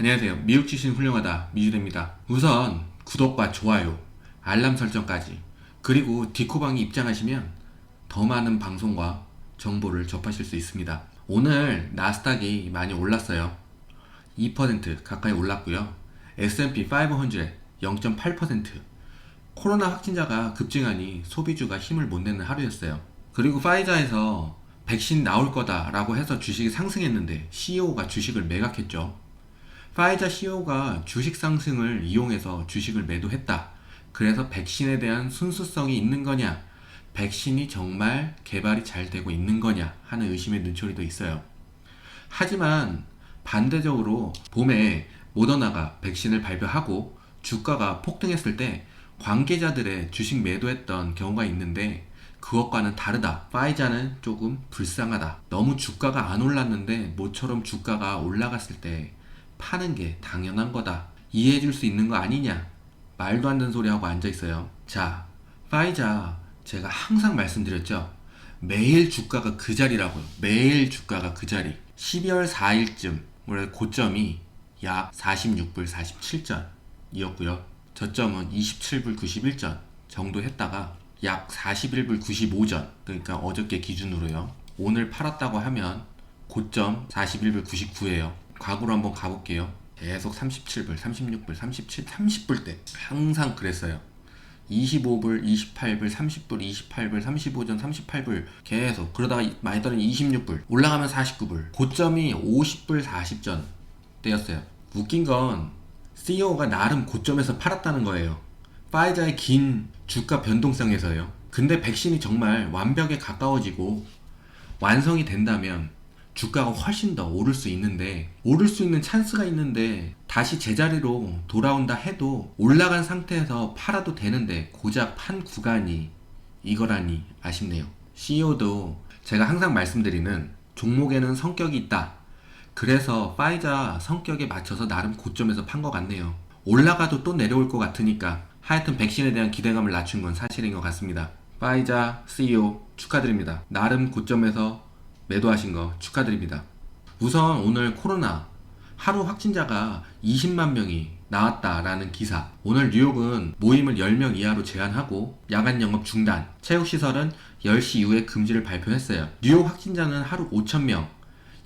안녕하세요. 미국 지신 훌륭하다 미주대입니다. 우선 구독과 좋아요, 알람 설정까지 그리고 디코방에 입장하시면 더 많은 방송과 정보를 접하실 수 있습니다. 오늘 나스닥이 많이 올랐어요. 2% 가까이 올랐고요. S&P 500 0.8% 코로나 확진자가 급증하니 소비주가 힘을 못 내는 하루였어요. 그리고 파이자에서 백신 나올 거다라고 해서 주식이 상승했는데 CEO가 주식을 매각했죠. 파이자 CEO가 주식 상승을 이용해서 주식을 매도했다. 그래서 백신에 대한 순수성이 있는 거냐? 백신이 정말 개발이 잘 되고 있는 거냐? 하는 의심의 눈초리도 있어요. 하지만 반대적으로 봄에 모더나가 백신을 발표하고 주가가 폭등했을 때 관계자들의 주식 매도했던 경우가 있는데 그것과는 다르다. 파이자는 조금 불쌍하다. 너무 주가가 안 올랐는데 모처럼 주가가 올라갔을 때 파는 게 당연한 거다. 이해해 줄 수 있는 거 아니냐? 말도 안 되는 소리 하고 앉아 있어요. 자, 파이자 제가 항상 말씀드렸죠. 매일 주가가 그 자리라고요. 매일 주가가 그 자리. 12월 4일쯤 원래 고점이 약 46불 47전이었고요. 저점은 27불 91전 정도 했다가 약 41불 95전 그러니까 어저께 기준으로요. 오늘 팔았다고 하면 고점 41불 99예요. 과거로 한번 가볼게요. 계속 37불, 36불, 37, 30불 때 항상 그랬어요. 25불, 28불, 30불, 28불, 35전, 38불 계속 그러다가 많이 떨어진 26불 올라가면 49불 고점이 50불 40전 때였어요. 웃긴 건 CEO가 나름 고점에서 팔았다는 거예요. 파이자의 긴 주가 변동성에서요. 근데 백신이 정말 완벽에 가까워지고 완성이 된다면 주가가 훨씬 더 오를 수 있는데 오를 수 있는 찬스가 있는데 다시 제자리로 돌아온다 해도 올라간 상태에서 팔아도 되는데 고작 판 구간이 이거라니 아쉽네요. CEO도 제가 항상 말씀드리는 종목에는 성격이 있다. 그래서 파이자 성격에 맞춰서 나름 고점에서 판 것 같네요. 올라가도 또 내려올 것 같으니까 하여튼 백신에 대한 기대감을 낮춘 건 사실인 것 같습니다. 파이자 CEO 축하드립니다. 나름 고점에서 매도하신 거 축하드립니다. 우선 오늘 코로나 하루 확진자가 20만 명이 나왔다라는 기사. 오늘 뉴욕은 모임을 10명 이하로 제한하고 야간 영업 중단. 체육시설은 10시 이후에 금지를 발표했어요. 뉴욕 확진자는 하루 5,000명.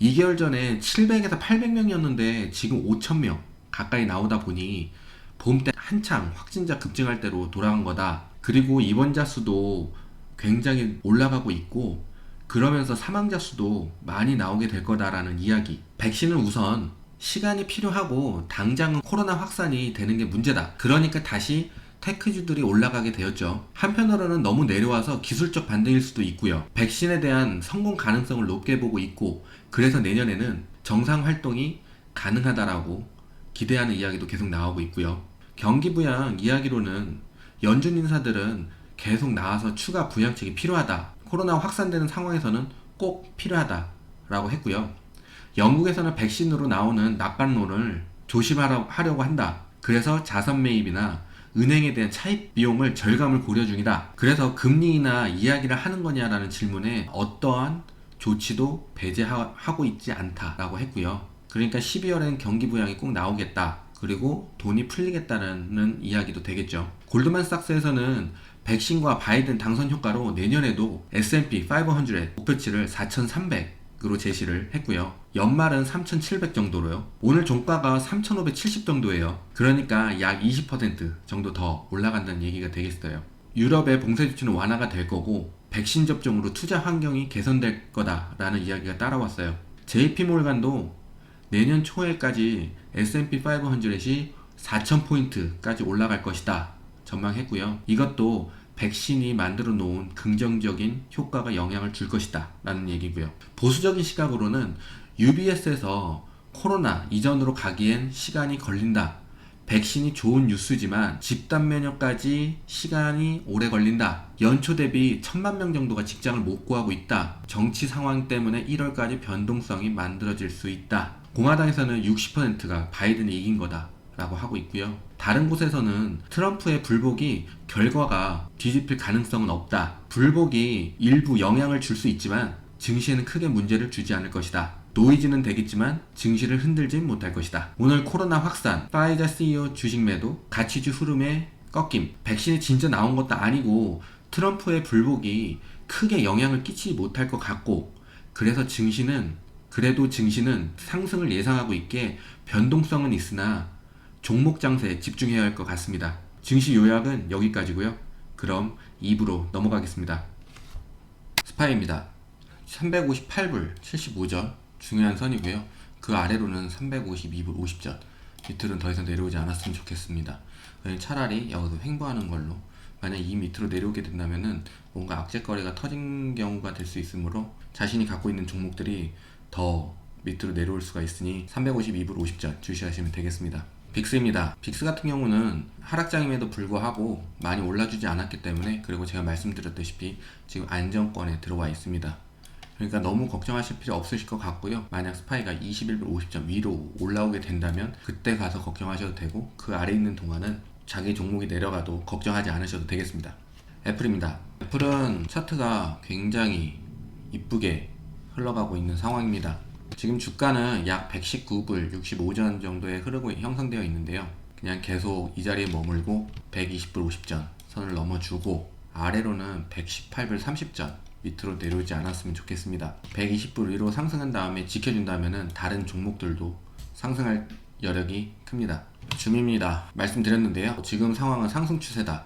2개월 전에 700에서 800명이었는데 지금 5,000명 가까이 나오다 보니 봄 때 한창 확진자 급증할 때로 돌아간 거다. 그리고 입원자 수도 굉장히 올라가고 있고 그러면서 사망자 수도 많이 나오게 될 거다라는 이야기. 백신은 우선 시간이 필요하고 당장은 코로나 확산이 되는 게 문제다. 그러니까 다시 테크주들이 올라가게 되었죠. 한편으로는 너무 내려와서 기술적 반등일 수도 있고요. 백신에 대한 성공 가능성을 높게 보고 있고 그래서 내년에는 정상 활동이 가능하다라고 기대하는 이야기도 계속 나오고 있고요. 경기 부양 이야기로는 연준 인사들은 계속 나와서 추가 부양책이 필요하다. 코로나 확산되는 상황에서는 꼭 필요하다라고 했고요. 영국에서는 백신으로 나오는 낙관론을 조심하려고 한다. 그래서 자선 매입이나 은행에 대한 차입 비용을 절감을 고려 중이다. 그래서 금리나 이야기를 하는 거냐라는 질문에 어떠한 조치도 배제하고 있지 않다라고 했고요. 그러니까 12월엔 경기 부양이 꼭 나오겠다. 그리고 돈이 풀리겠다는 이야기도 되겠죠. 골드만삭스에서는 백신과 바이든 당선 효과로 내년에도 S&P 500 목표치를 4,300으로 제시를 했고요. 연말은 3,700 정도로요. 오늘 종가가 3,570 정도예요. 그러니까 약 20% 정도 더 올라간다는 얘기가 되겠어요. 유럽의 봉쇄 조치는 완화가 될 거고 백신 접종으로 투자 환경이 개선될 거다라는 이야기가 따라왔어요. JP몰간도 내년 초에까지 S&P 500이 4,000포인트까지 올라갈 것이다. 전망했고요. 이것도 백신이 만들어 놓은 긍정적인 효과가 영향을 줄 것이다. 라는 얘기고요. 보수적인 시각으로는 UBS에서 코로나 이전으로 가기엔 시간이 걸린다. 백신이 좋은 뉴스지만 집단 면역까지 시간이 오래 걸린다. 연초 대비 천만 명 정도가 직장을 못 구하고 있다. 정치 상황 때문에 1월까지 변동성이 만들어질 수 있다. 공화당에서는 60%가 바이든이 이긴 거다. 라고 하고 있고요. 다른 곳에서는 트럼프의 불복이 결과가 뒤집힐 가능성은 없다. 불복이 일부 영향을 줄 수 있지만 증시에는 크게 문제를 주지 않을 것이다. 노이즈는 되겠지만 증시를 흔들진 못할 것이다. 오늘 코로나 확산, 파이자 CEO 주식 매도, 가치주 흐름의 꺾임, 백신이 진짜 나온 것도 아니고 트럼프의 불복이 크게 영향을 끼치지 못할 것 같고 그래서 증시는 그래도 증시는 상승을 예상하고 있기에 변동성은 있으나 종목 장세에 집중해야 할 것 같습니다. 증시 요약은 여기까지고요. 그럼 2부로 넘어가겠습니다. 스파이입니다. 358불 75전 중요한 선이고요. 그 아래로는 352불 50전 밑으로는 더 이상 내려오지 않았으면 좋겠습니다. 차라리 여기서 횡보하는 걸로 만약 이 밑으로 내려오게 된다면은 뭔가 악재거리가 터진 경우가 될 수 있으므로 자신이 갖고 있는 종목들이 더 밑으로 내려올 수가 있으니 352불 50전 주시하시면 되겠습니다. 빅스입니다. 빅스 같은 경우는 하락장임에도 불구하고 많이 올라주지 않았기 때문에 그리고 제가 말씀드렸다시피 지금 안정권에 들어와 있습니다. 그러니까 너무 걱정하실 필요 없으실 것 같고요. 만약 스파이가 21불 50점 위로 올라오게 된다면 그때 가서 걱정하셔도 되고 그 아래 있는 동안은 자기 종목이 내려가도 걱정하지 않으셔도 되겠습니다. 애플입니다. 애플은 차트가 굉장히 이쁘게 흘러가고 있는 상황입니다. 지금 주가는 약 119불 65전 정도에 흐르고 형성되어 있는데요. 그냥 계속 이 자리에 머물고 120불 50전 선을 넘어주고 아래로는 118불 30전 밑으로 내려오지 않았으면 좋겠습니다. 120불 위로 상승한 다음에 지켜준다면 다른 종목들도 상승할 여력이 큽니다. 줌입니다. 말씀드렸는데요. 지금 상황은 상승 추세다.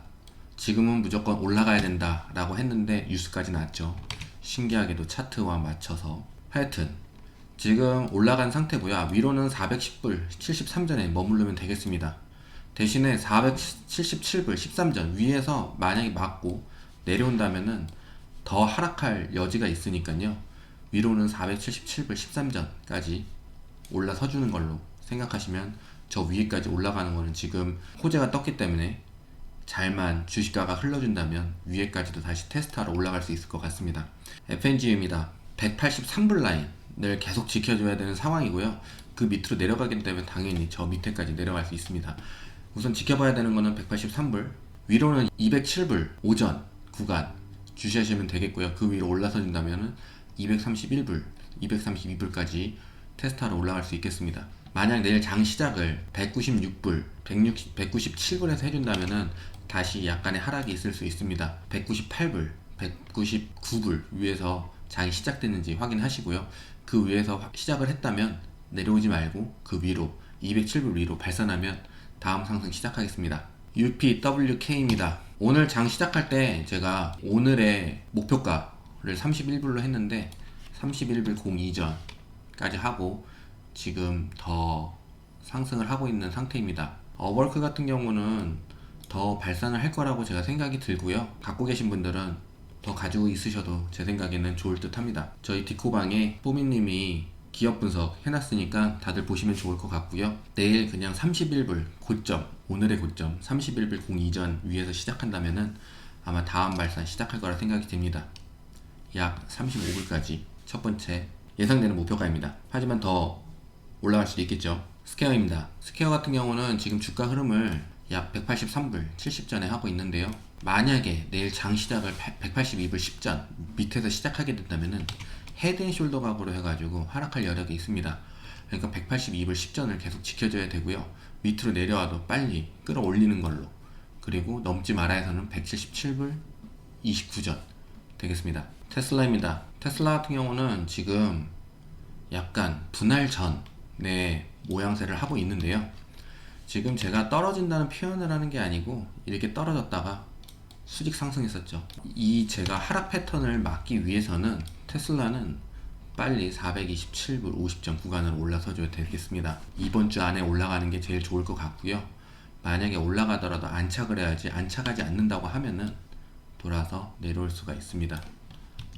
지금은 무조건 올라가야 된다 라고 했는데 뉴스까지 났죠. 신기하게도 차트와 맞춰서 하여튼 지금 올라간 상태고요. 위로는 410불 73전에 머무르면 되겠습니다. 대신에 477불 13전 위에서 만약에 맞고 내려온다면은 더 하락할 여지가 있으니까요. 위로는 477불 13전까지 올라서 주는 걸로 생각하시면 저 위에까지 올라가는 거는 지금 호재가 떴기 때문에 잘만 주식가가 흘러준다면 위에까지도 다시 테스트하러 올라갈 수 있을 것 같습니다. FNG입니다. 183불 라인 을 계속 지켜줘야 되는 상황이고요. 그 밑으로 내려가게 되면 당연히 저 밑에까지 내려갈 수 있습니다. 우선 지켜봐야 되는 거는 183불, 위로는 207불 오전 구간 주시하시면 되겠고요. 그 위로 올라서 준다면은 231불, 232불까지 테스트하러 올라갈 수 있겠습니다. 만약 내일 장 시작을 196불, 160, 197불에서 해준다면은 다시 약간의 하락이 있을 수 있습니다. 198불, 199불 위에서 장이 시작됐는지 확인하시고요. 그 위에서 화- 시작을 했다면 내려오지 말고 그 위로 207불 위로 발산하면 다음 상승 시작하겠습니다. UPWK입니다. 오늘 장 시작할 때 제가 오늘의 목표가를 31불로 했는데 31불 02전까지 하고 지금 더 상승을 하고 있는 상태입니다. 어버크 같은 경우는 더 발산을 할 거라고 제가 생각이 들고요. 갖고 계신 분들은 더 가지고 있으셔도 제 생각에는 좋을 듯 합니다. 저희 디코방에 뽀미님이 기업 분석 해놨으니까 다들 보시면 좋을 것 같고요. 내일 그냥 31불 고점, 오늘의 고점 31불 02전 위에서 시작한다면은 아마 다음 발산 시작할 거라 생각이 듭니다. 약 35불까지 첫 번째 예상되는 목표가입니다. 하지만 더 올라갈 수도 있겠죠. 스퀘어입니다. 스퀘어 같은 경우는 지금 주가 흐름을 약 183불 70전에 하고 있는데요. 만약에 내일 장 시작을 182불 10전 밑에서 시작하게 된다면은 헤드앤숄더 각으로 해가지고 하락할 여력이 있습니다. 그러니까 182불 10전을 계속 지켜줘야 되고요. 밑으로 내려와도 빨리 끌어올리는 걸로 그리고 넘지 말아 해서는 177불 29전 되겠습니다. 테슬라입니다. 테슬라 같은 경우는 지금 약간 분할 전의 모양새를 하고 있는데요. 지금 제가 떨어진다는 표현을 하는 게 아니고 이렇게 떨어졌다가 수직 상승했었죠. 이 제가 하락 패턴을 막기 위해서는 테슬라는 빨리 427불 50점 구간으로 올라서줘야 되겠습니다. 이번 주 안에 올라가는 게 제일 좋을 것 같고요. 만약에 올라가더라도 안착을 해야지 안착하지 않는다고 하면은 돌아서 내려올 수가 있습니다.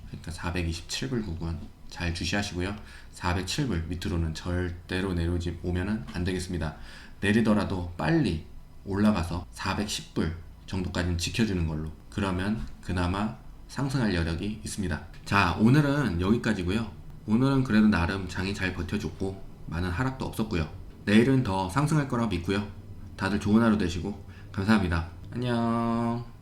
그러니까 427불 구간 잘 주시하시고요. 407불 밑으로는 절대로 내려오지 오면은 안 되겠습니다. 내리더라도 빨리 올라가서 410불 정도까지는 지켜주는 걸로. 그러면 그나마 상승할 여력이 있습니다. 자, 오늘은 여기까지고요. 오늘은 그래도 나름 장이 잘 버텨줬고 많은 하락도 없었고요. 내일은 더 상승할 거라고 믿고요. 다들 좋은 하루 되시고 감사합니다. 안녕.